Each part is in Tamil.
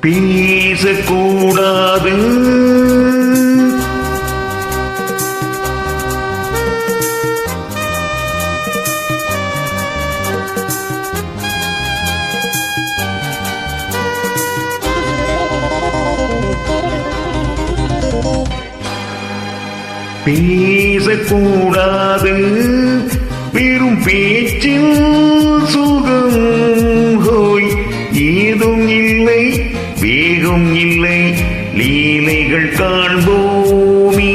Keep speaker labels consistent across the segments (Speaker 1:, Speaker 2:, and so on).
Speaker 1: பேசக்கூடாது. பேசக்கூடாது. லீலைகள் காண்போமே.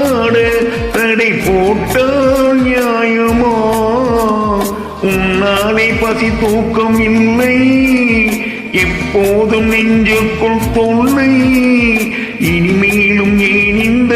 Speaker 1: போட்டால் நியாயமா? உன்னாலே பசி தூக்கம் இல்லை. எப்போதும் நெஞ்சுக்குள் தொல்லை. இனிமேலும் ஏன் இந்த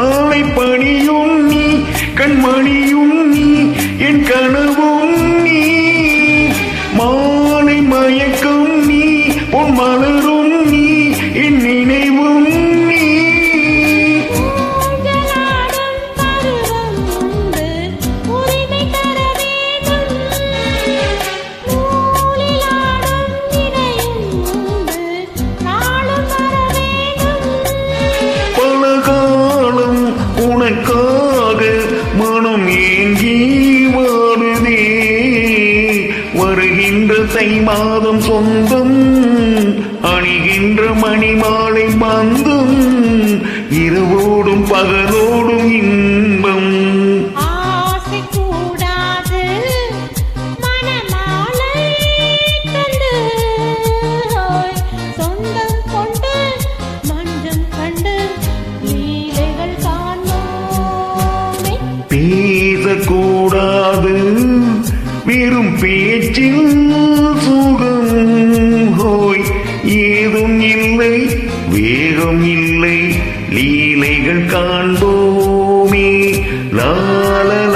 Speaker 1: ஆலை பணியும் நீ கண்மணியும் நீ என் கனவு வருகின்ற தை மாதம் சொந்தம் அணிகின்ற மணிமாலை பந்தம் இரவோடும் பகலோடும் இன்பம்.
Speaker 2: ஆசை
Speaker 1: வெறும் பேச்சில் சுகம் ஹோய் ஏதும் இல்லை வேகம் இல்லை. லீலைகள் காண்போமே நாள